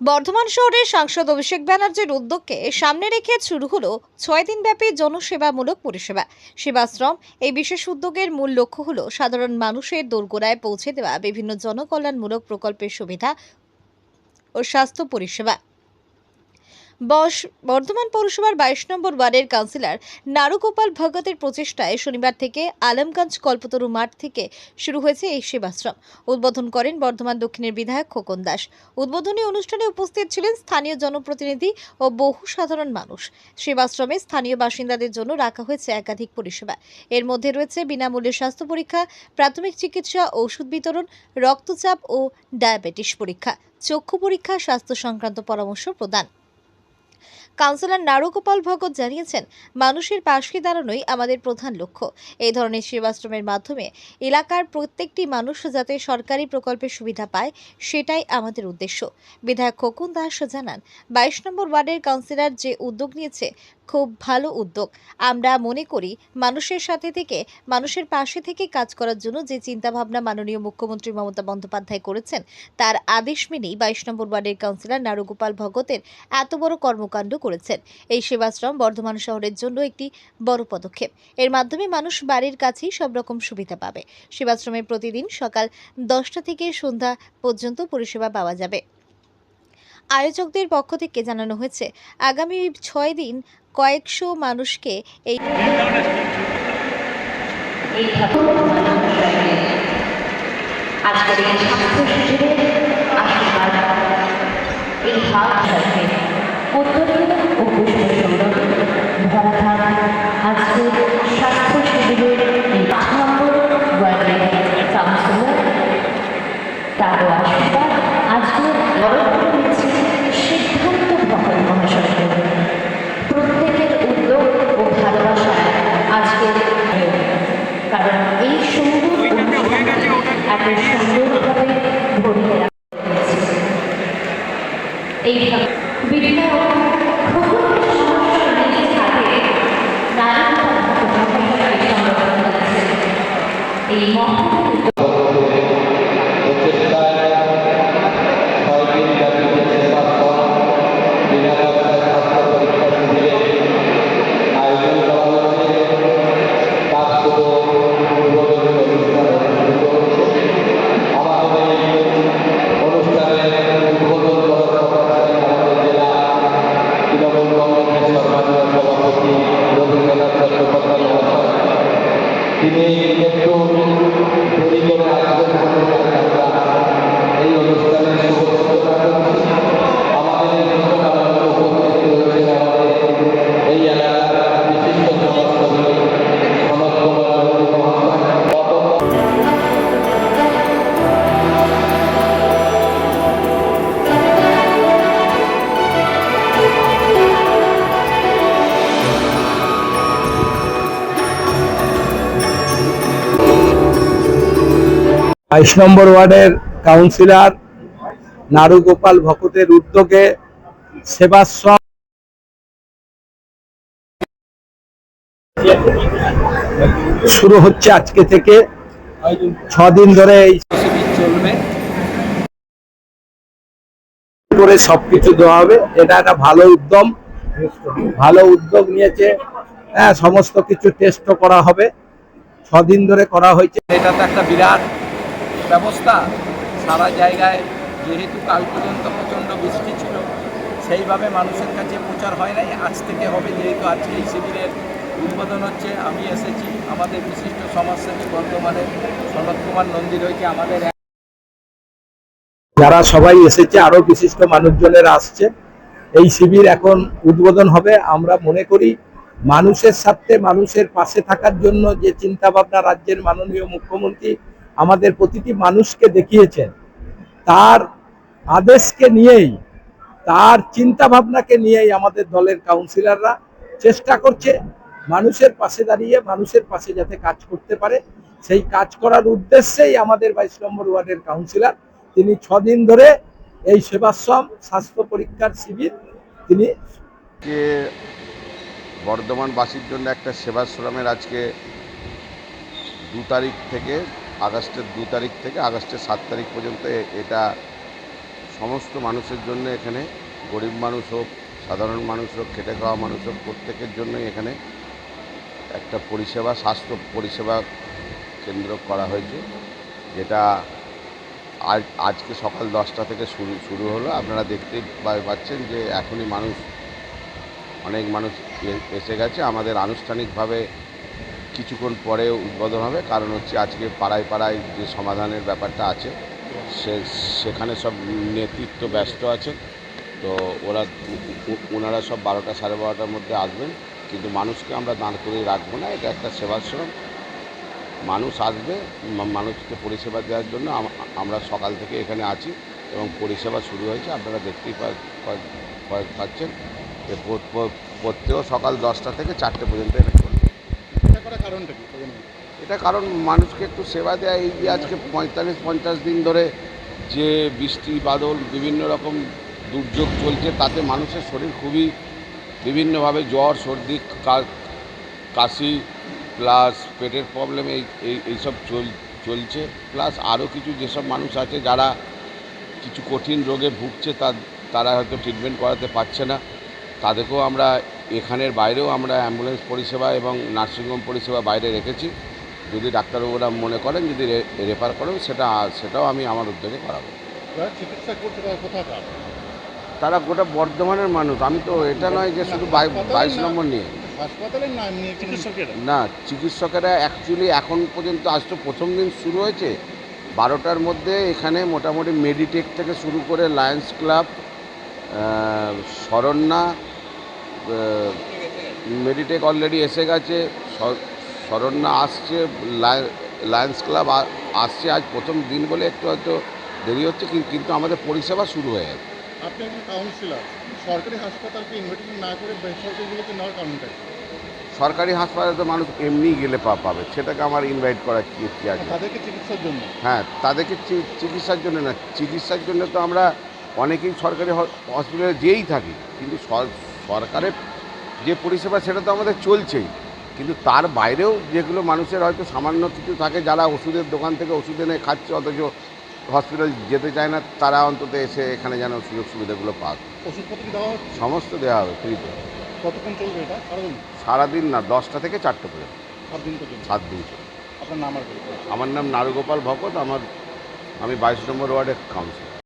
বর্ধমান শহরের সাংসদ অভিষেক ব্যানার্জির উদ্যোগকে সামনে রেখে শুরু হলো ছয় দিনব্যাপী জনসেবামূলক পরিষেবা। সেবাশ্রম, এই বিশেষ উদ্যোগের মূল লক্ষ্য হল সাধারণ মানুষের দোরগোড়ায় পৌঁছে দেওয়া, বিভিন্ন জনকল্যাণমূলক প্রকল্পের সুবিধা ও স্বাস্থ্য পরিষেবা। বস, বর্ধমান পৌরসভার বাইশ নম্বর ওয়ার্ডের কাউন্সিলর নারুগোপাল ভগতের প্রচেষ্টায় শনিবার থেকে আলমগঞ্জ কল্পতরু মাঠ থেকে শুরু হয়েছে এই সেবাশ্রম। উদ্বোধন করেন বর্ধমান দক্ষিণের বিধায়ক খোকন দাস। উদ্বোধনী অনুষ্ঠানে উপস্থিত ছিলেন স্থানীয় জনপ্রতিনিধি ও বহু সাধারণ মানুষ। সেবাশ্রমে স্থানীয় বাসিন্দাদের জন্য রাখা হয়েছে একাধিক পরিষেবা। এর মধ্যে রয়েছে বিনামূল্যে স্বাস্থ্য পরীক্ষা, প্রাথমিক চিকিৎসা, ওষুধ বিতরণ, রক্তচাপ ও ডায়াবেটিস পরীক্ষা। চক্ষু পরীক্ষা, স্বাস্থ্য সংক্রান্ত পরামর্শ প্রদান। কাউন্সিলর নারুগোপাল ভগত জানিয়েছেন, মানুষের পাশে দাঁড়ানোই আমাদের প্রধান লক্ষ্য। এই ধরনের সেবাশ্রমের মাধ্যমে এলাকার প্রত্যেকটি মানুষ যাতে সরকারি প্রকল্পের সুবিধা পায়, সেটাই আমাদের উদ্দেশ্য। বিধায়ক খোকন দাস জানান, বাইশ নম্বর ওয়ার্ডের কাউন্সিলর যে উদ্যোগ নিয়েছে খুব ভালো উদ্যোগ। আমরা মনে করি মানুষের সাথে থেকে, মানুষের পাশে থেকে কাজ করার জন্য যে চিন্তাভাবনা মাননীয় মুখ্যমন্ত্রী মমতা বন্দ্যোপাধ্যায় করেছেন, তার আদেশ মেনেই বাইশ নম্বর ওয়ার্ডের কাউন্সিলর নারুগোপাল ভগতের এত বড় কর্মকাণ্ড করেছেন। এই সেবাশ্রম বর্ধমান শহরের জন্য একটি বড় পদক্ষেপ। এর মাধ্যমে মানুষ বাড়ির কাছেই সব রকম সুবিধা পাবে। সেবাশ্রমে প্রতিদিন সকাল দশটা থেকে সন্ধ্যা পর্যন্ত পরিষেবা পাওয়া যাবে। আয়োজকদের পক্ষ থেকে জানানো হয়েছে আগামী ছয় দিন কয়েকশো মানুষকে এই এই এত সুন্দরভাবে ভরিয়ে রাখা হয়েছে। এই খোকনের সমস্যা বাইশ নম্বর ওয়ার্ডের কাউন্সিলর নারুগোপাল ভকতের উদ্যোগে সেবাশ্রম শুরু হচ্ছে আজকে থেকে ছদিন ধরে এই চলবে করে সবকিছু দেওয়া হবে। এটা একটা ভালো উদ্যম, ভালো উদ্যোগ নিয়েছে। হ্যাঁ সমস্ত কিছু টেস্টও করা হবে। ছদিন ধরে করা হয়েছে। এটা তো একটা বিরাট ব্যবস্থা। সারা জায়গায় যেহেতু কাল পর্যন্ত প্রচণ্ড বৃষ্টি ছিল, সেইভাবে মানুষের কাছে প্রচার হয় নাই। আজ থেকে হবে, যেহেতু আজকে এই শিবিরের উদ্বোধন হচ্ছে, আমি এসেছি আমাদের বিশিষ্ট সমাজসেবী বর্তমানে সনদ কুমার নন্দী রয়েছে আমাদের যারা সবাই এসেছে আরও বিশিষ্ট মানুষজনেরা আসছে। এই শিবির এখন উদ্বোধন হবে। আমরা মনে করি মানুষের সাথে মানুষের পাশে থাকার জন্য যে চিন্তা ভাবনা রাজ্যের মাননীয় মুখ্যমন্ত্রী আমাদের প্রতিটি মানুষকে দেখিয়েছেন। তার আদেশকে নিয়েই, তার চিন্তা ভাবনাকে নিয়েই আমাদের দলের কাউন্সিলররা চেষ্টা করছে মানুষের পাশে দাঁড়িয়ে, মানুষের পাশে যাতে কাজ করতে পারে। সেই কাজ করার উদ্দেশ্যেই আমাদের বাইশ নম্বর ওয়ার্ডের কাউন্সিলর, তিনি ছদিন ধরে এই সেবাশ্রম, স্বাস্থ্য পরীক্ষার শিবির, তিনি বর্ধমানবাসীর জন্য একটা সেবাশ্রমের আজকে দু তারিখ থেকে আগস্টের দু তারিখ থেকে আগস্টের সাত তারিখ পর্যন্ত এটা সমস্ত মানুষের জন্য এখানে, গরিব মানুষ হোক, সাধারণ মানুষ হোক, খেটে খাওয়া মানুষ হোক, প্রত্যেকের জন্যই এখানে একটা পরিষেবা, স্বাস্থ্য পরিষেবা কেন্দ্র করা হয়েছে, যেটা আজ, আজকে সকাল দশটা থেকে শুরু শুরু হলো। আপনারা দেখতেই পাচ্ছেন যে এখনই মানুষ, অনেক মানুষ এসে গেছে। আমাদের আনুষ্ঠানিকভাবে কিছুক্ষণ পরে উদ্বোধন হবে। কারণ হচ্ছে আজকে পাড়ায় পাড়ায় যে সমাধানের ব্যাপারটা আছে, সে, সেখানে সব নেতৃত্ব ব্যস্ত আছে তো ওরা ওনারা সব বারোটা সাড়ে বারোটার মধ্যে আসবেন। কিন্তু মানুষকে আমরা দাঁড় করে রাখব না, এটা একটা সেবাশ্রম। মানুষ আসবে মানুষকে পরিষেবা দেওয়ার জন্য আমরা সকাল থেকে এখানে আছি এবং পরিষেবা শুরু হয়েছে। আপনারা দেখতেই পাচ্ছেন প্রত্যেক সকাল দশটা থেকে চারটে পর্যন্ত এটা এটা কারণ মানুষকে একটু সেবা দেওয়া এই যে আজকে পঁয়তাল্লিশ, পঞ্চাশ দিন ধরে যে বৃষ্টি, বাদল, বিভিন্ন রকম দুর্যোগ চলছে, তাতে মানুষের শরীর খুবই বিভিন্নভাবে জ্বর, সর্দি কাশি, প্লাস পেটের প্রবলেম, এই, এই- এইসব চল, চলছে। প্লাস আরও কিছু যেসব মানুষ আছে যারা কিছু কঠিন রোগে ভুগছে তারা হয়তো ট্রিটমেন্ট করাতে পারছে না। তাদেরকেও আমরা এখানের বাইরেও আমরা অ্যাম্বুলেন্স পরিষেবা এবং নার্সিংহোম পরিষেবা বাইরে রেখেছি। যদি ডাক্তারবাবুরা মনে করেন যদি রে- রেফার করেন সেটা সেটাও আমি আমার উদ্যোগে করাবো। চিকিৎসা করছে তারা কোথাকার তারা? গোটা বর্ধমানের মানুষ। আমি তো এটা নয় যে শুধু বাই- বাইশ নম্বর নিয়ে। হাসপাতালের নাম নিয়ে চিকিৎসকেরা? না চিকিৎসকেরা অ্যাকচুয়ালি এখন পর্যন্ত আজ তো প্রথম দিন শুরু হয়েছে। বারোটার মধ্যে এখানে মোটামুটি মেডিটেক থেকে শুরু করে lions club Saranya Meditech already এসে গেছে শরণ্যা আসছে লায়- লায়ন্স ক্লাব আসছে আজ প্রথম দিন বলে একটু হয়তো দেরি হচ্ছে কিন- কিন্তু আমাদের পরিষেবা শুরু হয়ে গেছে। আপনি একজন কাউন্সিলর সরকারি হাসপাতালকে ইনভিটেশন না করে বেসরকারিগুলোকে নেওয়ার কারণটা সরকারি হাসপাতালে তো মানুষ এমনি গেলে পা পাবে সেটাকে আমার ইনভাইট করা কি কি আছে তাদেরকে চিকিৎসার জন্য? হ্যাঁ তাদেরকে চিকিৎসার জন্য না চিকিৎসার জন্য তো আমরা অনেকেই সরকারি হসপিটালে যেই থাকি কিন্তু সরকারের যে পরিষেবা সেটা তো আমাদের চলছেই। কিন্তু তার বাইরেও যেগুলো মানুষের হয়তো সামান্য কিছু থাকে যারা ওষুধের দোকান থেকে ওষুধ এনে খাচ্ছে অথচ হসপিটাল যেতে চায় না তারা অন্তত এসে এখানে যেন সুযোগ সুবিধাগুলো পাক। ওষুধপত্র দেওয়া সমস্ত দেওয়া হবে ফ্রিতে কতক্ষণ চলবে এটা? সারাদিন সারাদিন না দশটা থেকে চারটে পর্যন্ত। সাত দিন পর্যন্ত সাত দিন আপনার নাম আমার নাম নারুগোপাল ভকত আমার আমি বাইশ নম্বর ওয়ার্ডের কাউন্সিলর